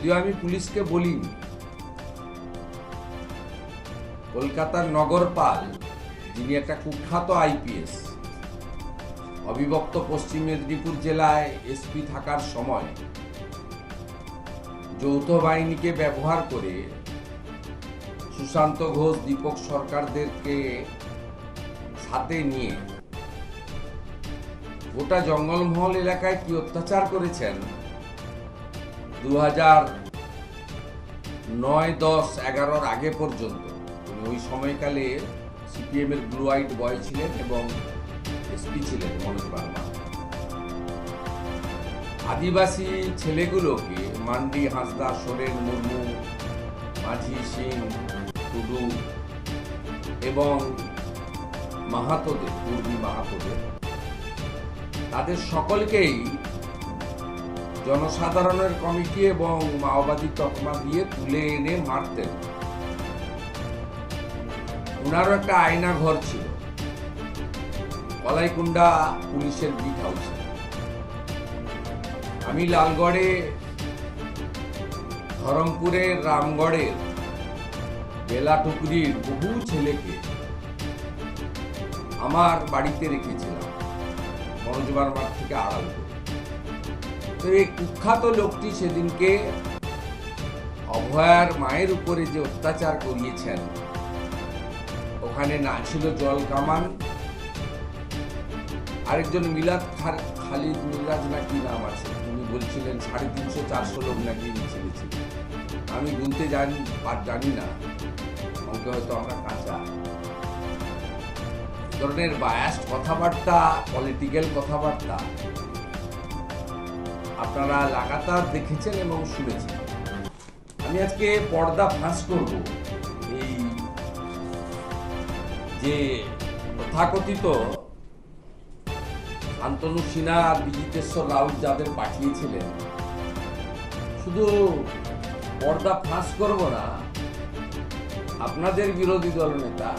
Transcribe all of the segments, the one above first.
যদিও আমি পুলিশকে বলিনি। কলকাতার নগরপাল, যিনি একটা কুখ্যাত আইপিএস, অবিভক্ত পশ্চিম মেদিনীপুর জেলায় এসপি থাকার সময় যৌথ বাহিনীকে ব্যবহার করে সুশান্ত ঘোষ, দীপক সরকারদেরকে সাথে নিয়ে গোটা জঙ্গলমহল এলাকায় কি অত্যাচার করেছেন দু হাজার নয় দশ এগারোর আগে পর্যন্ত ওই সময়কালে সিপিএম এর ব্লু হোয়াইট বয় ছিলেন এবং এসপি ছিলেন মনোজ আদিবাসী ছেলেগুলোকে মান্ডি, হাঁসদা, সোরেন, মুর্মু, মাঝি, সিং, টুডু এবং মাহাতোদের, পূর্বী মাহাতোদের, তাদের সকলকেই জনসাধারণের কমিটি এবং মাওবাদী তকমা দিয়ে তুলে এনে মারতেন ওনারও একটা আয়না ঘর ছিল। কলাইকুণ্ডা পুলিশের বিট হাউসে আমি লালগড়ে ধরমপুরের রামগড়ের বেলাটুকরির বহু ছেলেকে আমার বাড়িতে রেখেছিলাম। মনোজ বার্মার থেকে আড়াল করে। এই কুখ্যাত লোকটি সেদিনকে অভয়ার মায়ের উপরে যে অত্যাচার করিয়েছেন, ওখানে না ছিল জল কামান। আরেকজন মিলাদ খালিদ মিরাজ না কি নাম আছে, তিনি বলছিলেন সাড়ে তিনশো চারশো লোক নাকি মিছিলে ছিল। আমি গুনতে জানি, আর জানি না অঙ্কে হয়তো আমরা কাঁচা। ধরনের বায়াস্ট কথাবার্তা পলিটিক্যাল কথাবার্তা আপনারা লাগাতার দেখেছেন এবং শুনেছেন। আমি আজকে পর্দা ফাঁস করব। এই যে তথাকথিত শান্তনু সিনহা আর বিজিতেশ্বর রাউত যাদের পাঠিয়েছিলেন, শুধু পর্দা ফাঁস করব না, আপনাদের বিরোধী দল নেতা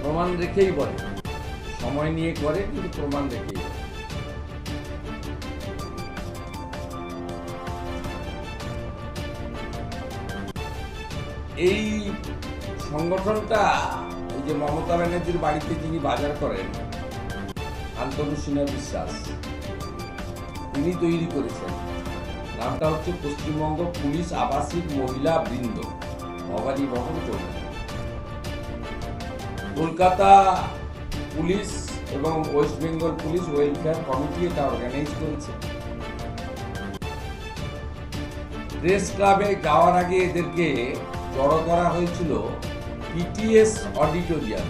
প্রমাণ রেখেই বলে। সময় নিয়ে করে, কিন্তু প্রমাণ রেখেই বলে। এই সংগঠনটা, এই যে মমতা ব্যানার্জির বাড়িতে যিনি বাজার করেন সিনহা বিশ্বাস, তিনি তৈরি করেছেন। নামটা হচ্ছে পশ্চিমবঙ্গ পুলিশ আবাসিক মহিলা বৃন্দ, ভবানী বহন করলেন কলকাতা পুলিশ এবং West Bengal police welfare committee এটা অর্গানাইজ করেছে। প্রেস ক্লাবে যাওয়ার আগে এদেরকে জড়ো করা হয়েছিল PTS auditorium,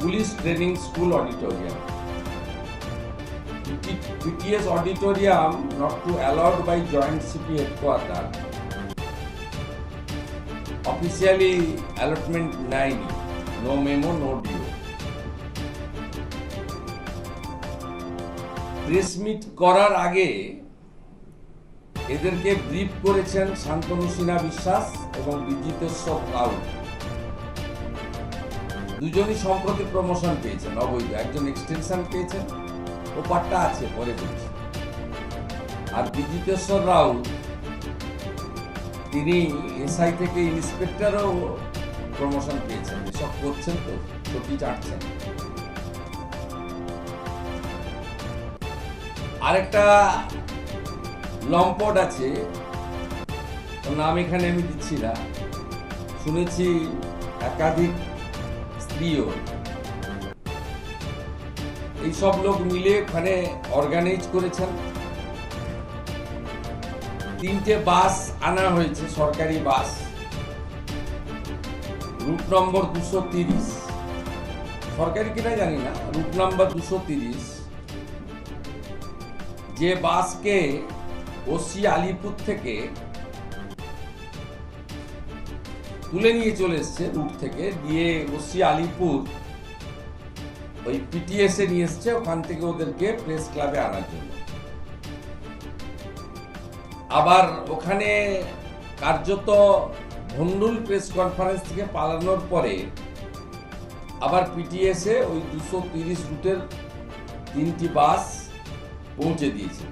police training school auditorium. PTS auditorium not to allowed by joint CP headquarter officially allotment নেয়নি no memo no DO press meet করার আগে এদেরকে ব্রিফ করেছেন শান্তনু সিনহা বিশ্বাস এবং বিজিতেশ্বর রাউত। দুজনই সম্প্রতি প্রমোশন পেয়েছেন, অবৈধ। একজন এক্সটেনশন পেয়েছেন, ওপারটা আছে, পরে বলছি। আর বিজিতেশ্বর রাউত, তিনি এসআই থেকে ইন্সপেক্টরও প্রমোশন পেয়েছেন। এসব করছেন তো, ছুটি চাটছেন। আরেকটা লম্পট আছে। নাম এখানে আমি দিচ্ছি না। শুনেছি একাধিক স্ত্রীও এইসব লোক মিলে ওখানে অর্গানাইজ করেছেন। তিনটে বাস আনা হয়েছে, সরকারি বাস। রুট নম্বর দুশো তিরিশ। সরকারি কিনা জানি না, রুট নম্বর দুশো তিরিশ। যে বাসকে ওসি আলিপুর থেকে তুলে নিয়ে চলে এসছে রুট থেকে। দিয়ে ওসি আলিপুর ওই পিটিএস নিয়ে এসছে, ওখান থেকে ওদেরকে প্রেস ক্লাবে আনার জন্য। আবার ওখানে কার্যত ভন্ডুল প্রেস কনফারেন্স থেকে পালানোর পরে আবার পিটিএস ওই দুশো তিরিশ রুটের তিনটি বাস পৌঁছে দিয়েছে।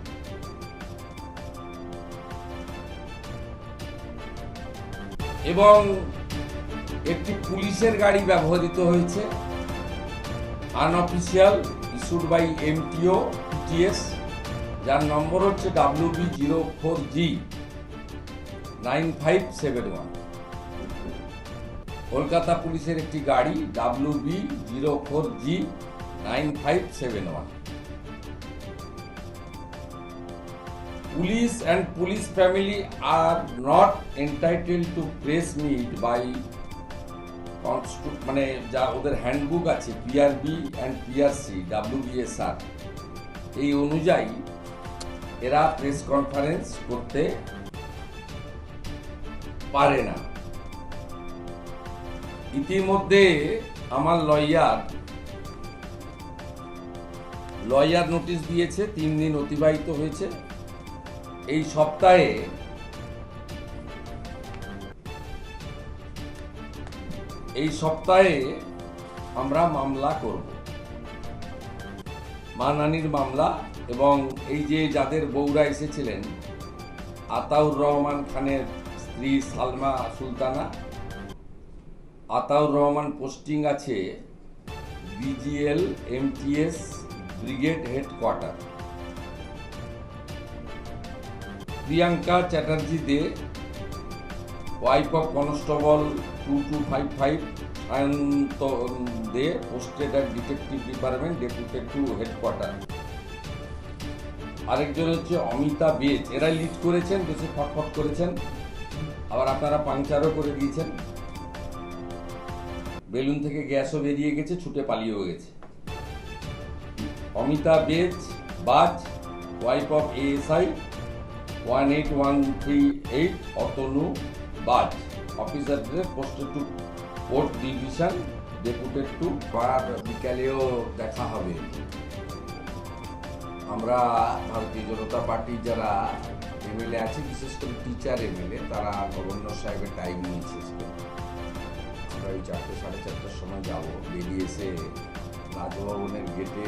এবং একটি পুলিশের গাড়ি ব্যবহৃত হয়েছে। Unofficial issued by MTO TS যার নম্বর হচ্ছে W B zero four G nine five seven one Kolkata পুলিশের একটি গাড়ি W B zero four G nine five seven one And police family are not entitled to press meet by constitu- মানে যা ওদের handbook আছে PRB and PRC ডাব্লিউবিএসআর এই অনুযায়ী এরা প্রেস কনফারেন্স করতে পারে না। ইতিমধ্যে আমার লয়ার লয়ার নোটিশ দিয়েছে, তিন দিন অতিবাহিত হয়েছে। এই সপ্তাহে এই সপ্তাহে আমরা মামলা করব। মানানির মামলা এবং এই যে যাদের বউরা এসেছিলেন, আতাউর রহমান খানের স্ত্রী সালমা সুলতানা, আতাউর রহমান পোস্টিং আছে BGL MTS brigade headquarter. Priyanka Chatterjee De wife of constable two two five five Sayanta De posted at detective department deputed to headquarter আরেকজন হচ্ছে অমিতা বেজ এরা লিড করেছেন, বেশি ফটফট করেছেন। আবার আপনারা পাংচারও করে দিয়েছেন। বেলুন থেকে গ্যাসও বেরিয়ে গেছে, ছুটে পালিয়েও গেছে। Amita Bej, Baj wife of ASI one eight one three eight Atanu Baj অফিসারদের posted to court division deputed to আর বিকালেও দেখা হবে। আমরা ভারতীয় জনতা পার্টির যারা এমএলএ আছে, বিশেষ করে টিচার এমএলএ, তারা গভর্নর সাহেবের টাইম নিয়েছে আমরা ওই চারটে, সাড়ে চারটার সময় যাব। বেরিয়ে এসে রাজভবনের গেটে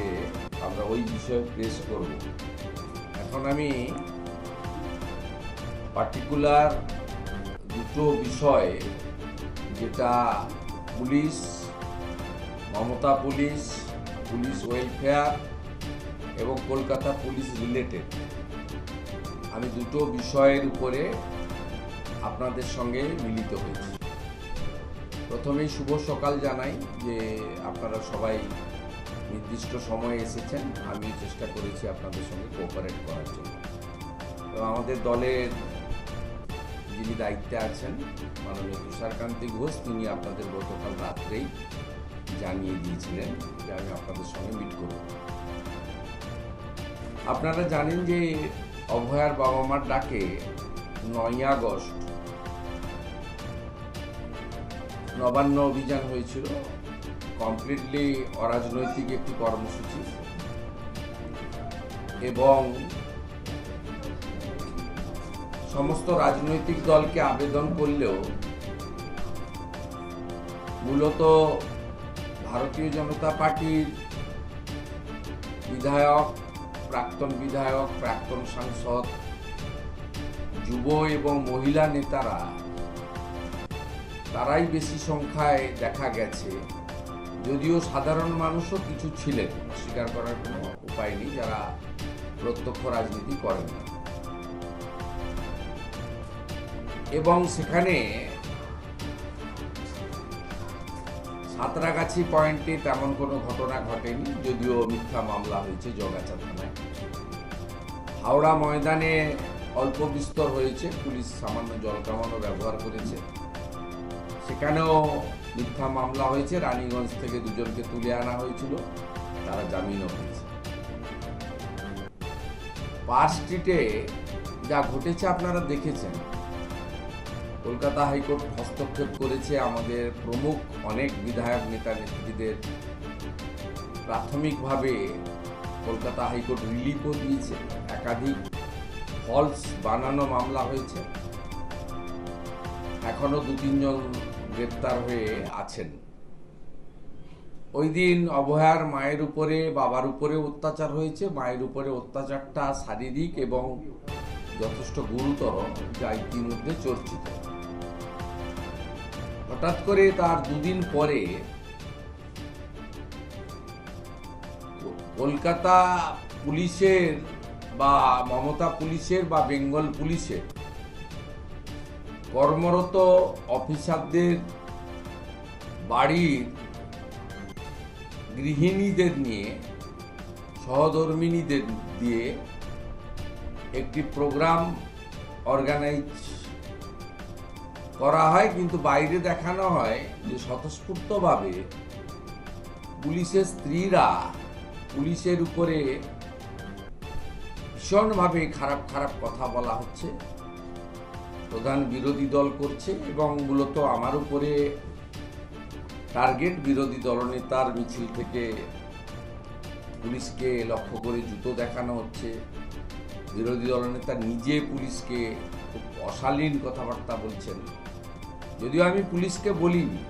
আমরা ওই বিষয়ে প্রেস করব। এখন আমি পার্টিকুলার দুটো বিষয়, যেটা police, Mamata police police welfare এবং কলকাতা পুলিশ রিলেটেড আমি দুটো বিষয়ের উপরে আপনাদের সঙ্গে মিলিত হয়েছি। প্রথমেই শুভ সকাল জানাই, যে আপনারা সবাই নির্দিষ্ট সময়ে এসেছেন। আমি চেষ্টা করেছি আপনাদের সঙ্গে কোঅপারেট করার জন্য। তো আমাদের দলের যিনি দায়িত্বে আছেন, মাননীয় তুষারকান্তি ঘোষ, তিনি আপনাদের গতকাল রাত্রেই জানিয়ে দিয়েছিলেন যে আমি আপনাদের সঙ্গে মিট করব। আপনারা জানেন যে অভয়ার বাবা মার ডাকে নয় আগস্ট নবান্ন অভিযান হয়েছিল। কমপ্লিটলি অরাজনৈতিক একটি কর্মসূচি। এবং সমস্ত রাজনৈতিক দলকে আবেদন করলেও মূলত ভারতীয় জনতা পার্টির বিধায়ক, প্রাক্তন বিধায়ক, প্রাক্তন সাংসদ, যুব এবং মহিলা নেতারা, তারাই বেশি সংখ্যায় দেখা গেছে। যদিও সাধারণ মানুষও কিছু ছিলেন স্বীকার করার কোনো উপায় নেই, যারা প্রত্যক্ষ রাজনীতি করেন না। এবং সেখানে সাঁতরাগাছি পয়েন্টে তেমন কোনো ঘটনা ঘটেনি, যদিও মিথ্যা মামলা হয়েছে জগাছা থানায়। হাওড়া ময়দানে অল্প বিস্তর হয়েছে, পুলিশ সামান্য জল কামানো ব্যবহার করেছে। সেখানেও মিথ্যা মামলা হয়েছে, রানীগঞ্জ থেকে দুজনকে তুলে আনা হয়েছিল, তারা জামিনও হয়েছে পার্ক স্ট্রিটে যা ঘটেছে আপনারা দেখেছেন। কলকাতা হাইকোর্ট হস্তক্ষেপ করেছে আমাদের প্রমুখ অনেক বিধায়ক নেতা নেত্রীদের। প্রাথমিকভাবে কলকাতা হাইকোর্ট রিলিফও দিয়েছে। একাধিক ফলস বানানো মামলা হয়েছে। এখনও দু তিনজন গ্রেপ্তার হয়ে আছেন। ওই দিন অভয়ার মায়ের উপরে, বাবার উপরে অত্যাচার হয়েছে। মায়ের উপরে অত্যাচারটা শারীরিক এবং যথেষ্ট গুরুতর, যা ইতিমধ্যে চর্চিত। হঠাৎ করে তার দুদিন পরে কলকাতা পুলিশের বা মমতা পুলিশের বা বেঙ্গল পুলিশের কর্মরত অফিসারদের বাড়ির গৃহিণীদের নিয়ে, সহধর্মিনীদের দিয়ে একটি প্রোগ্রাম অর্গানাইজ করা হয়, কিন্তু বাইরে দেখানো হয় যে স্বতঃস্ফূর্তভাবে পুলিশের স্ত্রীরা পুলিশের উপরে ভীষণভাবে খারাপ খারাপ কথা বলা হচ্ছে। প্রধান বিরোধী দল করছে এবং মূলত আমার উপরে টার্গেট বিরোধী দলনেতার মিছিল থেকে পুলিশকে লক্ষ্য করে জুতো দেখানো হচ্ছে। বিরোধী দলনেতা নিজে পুলিশকে খুব অশালীন কথাবার্তা বলছেন। যদিও আমি পুলিশকে বলিনি।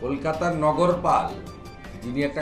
কলকাতার নগরপাল যিনি একটা